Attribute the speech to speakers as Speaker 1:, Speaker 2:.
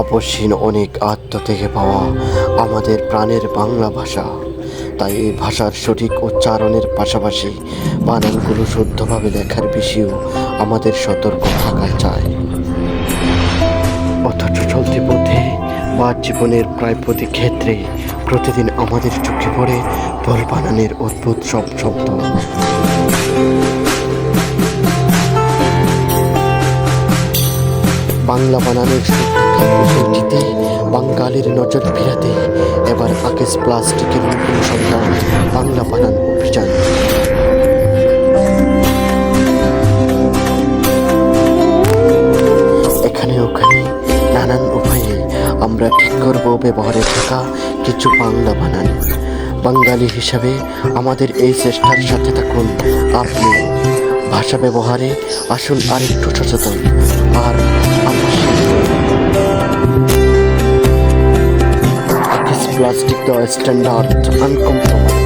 Speaker 1: আপসহীন অনেক আত্ম থেকে পাওয়া আমাদের প্রাণের বাংলা ভাষা। তাই এই ভাষার সঠিক উচ্চারণের পাশাপাশি বানানগুলো শুদ্ধভাবে দেখার বিষয়েও আমাদের সতর্ক থাকা চাই। অথচ চলতি পথে বা জীবনের প্রায় প্রতি ক্ষেত্রে প্রতিদিন আমাদের চোখে পড়ে ভুল বানানের অদ্ভুত সব শব্দ। বাংলা বানানের বিষয়টিতে বাঙালির নজর ফিরাতে এবার আকেশ প্লাস্টিকের নতুন সন্তান বাংলা বানান অভিযান। এখানে ওখানে নানান উপায়ে আমরা ঠিক করব ব্যবহারে থাকা কিছু বাংলা বানান। বাঙালি হিসাবে আমাদের এই চেষ্টার সাথে থাকুন আপনি। ভাষা ব্যবহারে আসুন আরেকটু সচেতন। আর His plastic the standard uncompromised.